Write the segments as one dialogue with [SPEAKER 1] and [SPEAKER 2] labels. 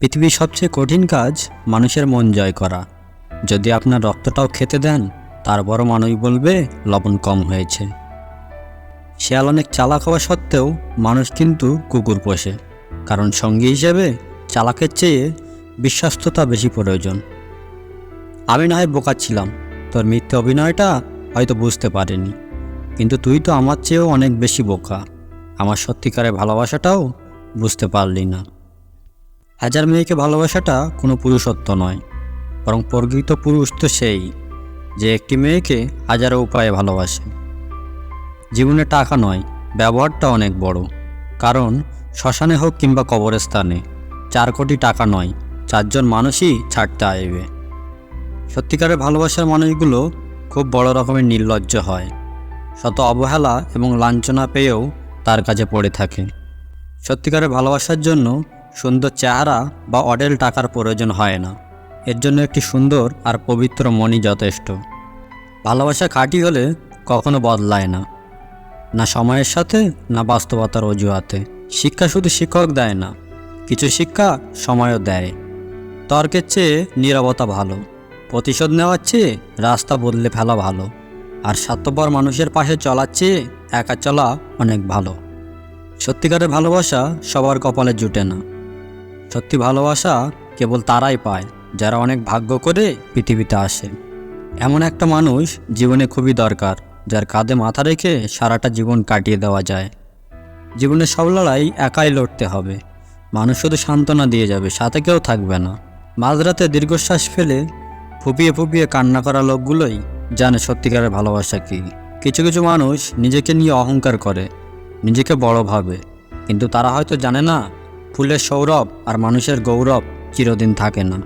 [SPEAKER 1] পৃথিবীর সবচেয়ে কঠিন কাজ মানুষের মন জয় করা। যদি আপনার রক্তটাও খেতে দেন তারপরও মানুষ বলবে, লবণ কম হয়েছে। শেয়াল অনেক চালাক হওয়া সত্ত্বেও মানুষ কিন্তু কুকুর পোষে। কারণ সঙ্গী হিসেবে চালাকের চেয়ে বিশ্বস্ততা বেশি প্রয়োজন। আমি না হয় বোকা ছিলাম। তোর মিথ্যে অভিনয়টা হয়তো বুঝতে পারিনি। কিন্তু তুই তো আমার চেয়েও অনেক বেশি বোকা। আমার সত্যিকারের ভালোবাসাটাও বুঝতে পারলি না। হাজার মেয়েকে ভালোবাসাটা কোনো পুরুষত্ব নয়, বরং প্রকৃত পুরুষ তো সেই, যে একটি মেয়েকে হাজারো উপায়ে ভালোবাসে। জীবনে টাকা নয়, ব্যবহারটা অনেক বড়, কারণ শ্মশানে হোক কিংবা কবরস্থানে, চার কোটি টাকা নয়, চারজন মানুষই ছাড়তে আসবে সত্যিকারের ভালোবাসার মানুষগুলো খুব বড় রকমের নির্লজ্জ হয়, শত অবহেলা এবং লাঞ্ছনা পেয়েও তার কাছে পড়ে থাকে। সত্যিকারের ভালোবাসার জন্য সুন্দর চেহারা বা অডেল টাকার প্রয়োজন হয় না। এর জন্য একটি সুন্দর আর পবিত্র মনই যথেষ্ট। ভালোবাসা খাঁটি হলে কখনো বদলায় না। না সময়ের সাথে, না বাস্তবতার অজুহাতে। শিক্ষা শুধু শিক্ষক দেয় না, কিছু শিক্ষা সময়ও দেয়। তর্কের চেয়ে নীরবতা ভালো, প্রতিশোধ নেওয়ার চেয়ে রাস্তা বদলে ফেলা ভালো, আর স্বার্থপর মানুষের পাশে চলার চেয়ে একা চলা অনেক ভালো। সত্যিকারের ভালোবাসা সবার কপালে জুটে না। সত্যি ভালোবাসা কেবল তারাই পায়, যারা অনেক ভাগ্য করে পৃথিবীতে আসে। এমন একটা মানুষ জীবনে খুবই দরকার, যার কাঁধে মাথা রেখে সারাটা জীবন কাটিয়ে দেওয়া যায়। জীবনের সব লড়াই একাই লড়তে হবে। মানুষ শুধু সান্ত্বনা দিয়ে যাবে, সাথে কেউ থাকবে না। মাঝরাতে দীর্ঘশ্বাস ফেলে ফুপিয়ে ফুপিয়ে কান্না করা লোকগুলোই জানে সত্যিকারের ভালোবাসা কী। কিছু কিছু মানুষ নিজেকে নিয়ে অহংকার করে, নিজেকে বড় ভাবে, কিন্তু তারা হয়তো জানে না ফুলের সৌরভ আর মানুষের গৌরব চিরদিন থাকে না।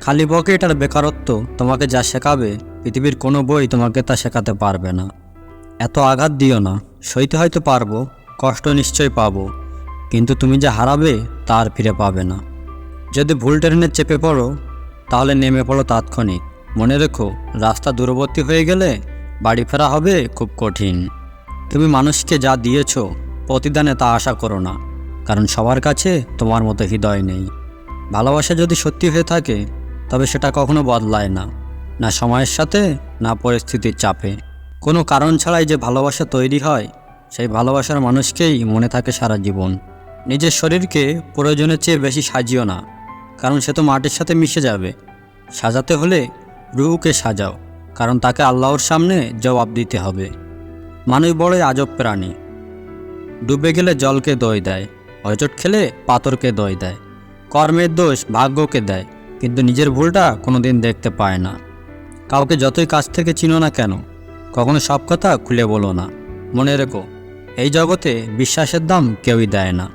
[SPEAKER 1] খালি পকেট আর বেকারত্ব তোমাকে যা শেখাবে, পৃথিবীর কোনো বই তোমাকে তা শেখাতে পারবে না। এত আঘাত দিও না, সইতে হয়তো পারব, কষ্ট নিশ্চয় পাবো, কিন্তু তুমি যা হারাবে তার ফিরে পাবে না। যদি ভুল ট্রেনে চেপে পড়ো, তাহলে নেমে পড়ো তাৎক্ষণিক। মনে রেখো, রাস্তা দূরবর্তী হয়ে গেলে বাড়ি ফেরা হবে খুব কঠিন। তুমি মানুষকে যা দিয়েছ, প্রতিদানে তা আশা করো না। কারণ সবার কাছে তোমার মতো হৃদয় নেই। ভালোবাসা যদি সত্যি হয়ে থাকে, তবে সেটা কখনো বদলায় না না সময়ের সাথে, না পরিস্থিতির চাপে। কোনো কারণ ছাড়াই যে ভালোবাসা তৈরি হয়, সেই ভালোবাসার মানুষকেই মনে থাকে সারা জীবন। নিজের শরীরকে প্রয়োজনের চেয়ে বেশি সাজিও না, কারণ সে তো মাটির সাথে মিশে যাবে। সাজাতে হলে রুহুকে সাজাও, কারণ তাকে আল্লাহর সামনে জবাব দিতে হবে। মানুষ বড়ই আজব প্রাণী। ডুবে গেলে জলকে দই দেয় হজট খেলে পাথরকে দয় দেয়, কর্মের দোষ ভাগ্যকে দেয়, কিন্তু নিজের ভুলটা কোনোদিন দেখতে পায় না। কাউকে যতই কাছ থেকে চিনো না কেন, কখনো সব কথা খুলে বলো না। মনে রেখো, এই জগতে বিশ্বাসের দাম কেউই দেয় না।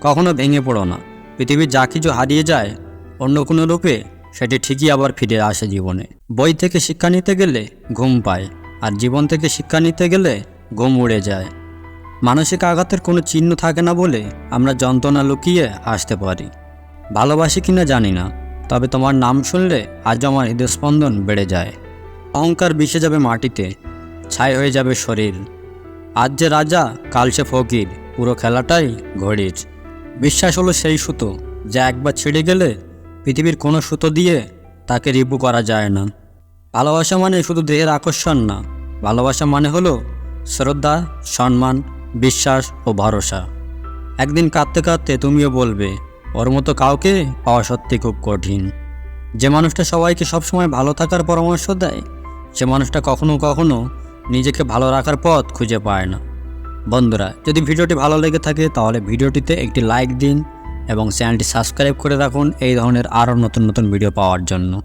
[SPEAKER 1] কখনো ভেঙে পড়ো না। পৃথিবীর যা কিছু হারিয়ে যায়, অন্য কোনো রূপে সেটি ঠিকই আবার ফিরে আসে জীবনে। বই থেকে শিক্ষা নিতে গেলে ঘুম পায়, আর জীবন থেকে শিক্ষা নিতে গেলে ঘুম উড়ে যায়। মানসিক আঘাতের কোনো চিহ্ন থাকে না বলে আমরা যন্ত্রণা লুকিয়ে আসতে পারি। ভালোবাসি কিনা জানি না, তবে তোমার নাম শুনলে আজ আমার হৃদস্পন্দন বেড়ে যায়। অহংকার বিষে যাবে মাটিতে, ছাই হয়ে যাবে শরীর। আজ যে রাজা, কাল সে ফকির, পুরো খেলাটাই ঘড়ির। বিশ্বাস হলো সেই সুতো, যা একবার ছিঁড়ে গেলে পৃথিবীর কোনো সুতো দিয়ে তাকে রিপু করা যায় না। ভালোবাসা মানে শুধু দেহের আকর্ষণ না, ভালোবাসা মানে হলো শ্রদ্ধা, সম্মান বিশ্বাস ও ভরসা। একদিন কাঁদতে কাঁদতে তুমিও বলবে, ওর মতো কাউকে পাওয়া সত্যি খুব কঠিন। যে মানুষটা সবাইকে সবসময় ভালো থাকার পরামর্শ দেয়, সে মানুষটা কখনো কখনো নিজেকে ভালো রাখার পথ খুঁজে পায় না। বন্ধুরা, যদি ভিডিওটি ভালো লেগে থাকে, তাহলে ভিডিওটিতে একটি লাইক দিন এবং চ্যানেলটি সাবস্ক্রাইব করে রাখুন এই ধরনের আরও নতুন নতুন ভিডিও পাওয়ার জন্য।